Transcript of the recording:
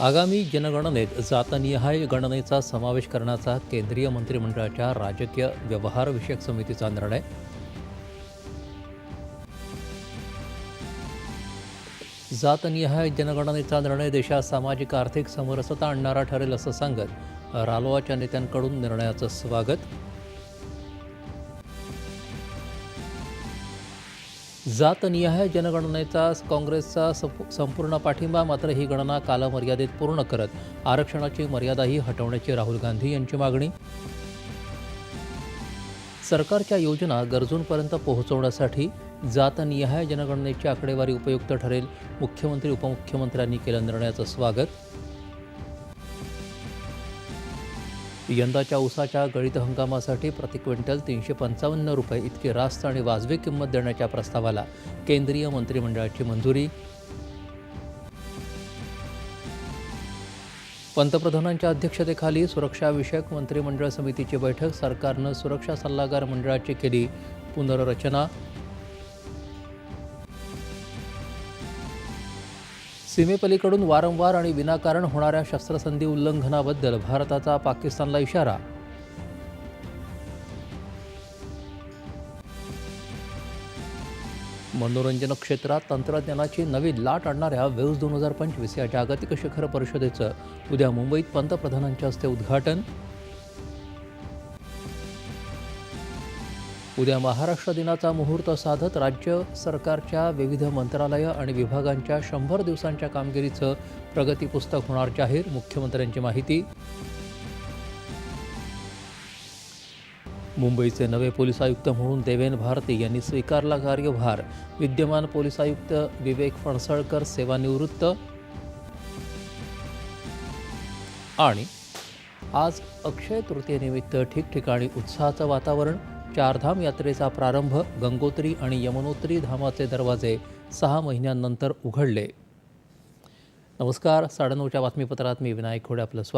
आगामी जनगणनेत जातनिहाय गणनेचा समावेश करण्याचा केंद्रीय मंत्रिमंडळाच्या राजकीय व्यवहारविषयक समितीचा निर्णय. जातनिहाय जनगणनेचा निर्णय देशात सामाजिक आर्थिक समरसता आणणारा ठरेल असं सांगत रालोआच्या नेत्यांकडून निर्णयाचं स्वागत. जातनिहाय जनगणनेचा काँग्रेसचा संपूर्ण पाठिंबा मात्र ही गणना कालमर्यादेत पूर्ण करत आरक्षणाची मर्यादाही हटवण्याची राहुल गांधी यांची मागणी. सरकारच्या योजना गरजूंपर्यंत पोहोचवण्यासाठी जातनिहाय जनगणनेची आकडेवारी उपयुक्त ठरेल. मुख्यमंत्री उपमुख्यमंत्र्यांनी केलं निर्णयाचं स्वागत. यंदाच्या ऊसाच्या गळीत हंगामासाठी प्रति क्विंटल तीनशे पंचावन्न रुपये इतकी रास्त आणि वाजवी किंमत देण्याच्या प्रस्तावाला केंद्रीय मंत्रिमंडळाची मंजुरी. पंतप्रधानांच्या अध्यक्षतेखाली सुरक्षाविषयक मंत्रिमंडळ समितीची बैठक सरकारनं सुरक्षा सल्लागार मंडळाची केली. पुनर्रचना सीमेपलीकडून वारंवार आणि विनाकारण होणाऱ्या शस्त्रसंधी उल्लंघनाबद्दल भारताचा पाकिस्तानला इशारा. मनोरंजन क्षेत्रात तंत्रज्ञानाची नवी लाट आणणाऱ्या वेव्स दोन हजार पंचवीस या जागतिक शिखर परिषदेचं उद्या मुंबईत पंतप्रधानांच्या हस्ते उद्घाटन. उद्या महाराष्ट्र दिनाचा मुहूर्त साधत राज्य सरकारच्या विविध मंत्रालयं आणि विभागांच्या शंभर दिवसांच्या कामगिरीचं प्रगती पुस्तक होणार जाहीर. मुख्यमंत्र्यांची माहिती. मुंबईचे नवे पोलीस आयुक्त म्हणून देवेन भारती यांनी स्वीकारला कार्यभार. विद्यमान पोलीस आयुक्त विवेक फणसळकर सेवानिवृत्त. आणि आज अक्षय तृतीयेनिमित्त ठिकठिकाणी उत्साहाचं वातावरण. चारधाम यात्रेचा प्रारंभ गंगोत्री आणि यमुनोत्री धामाचे दरवाजे सहा महिन्यांनंतर उघडले. नमस्कार साडेनऊच्या बातमीपत्रात मी विनायक खोडे आपलं स्वागत.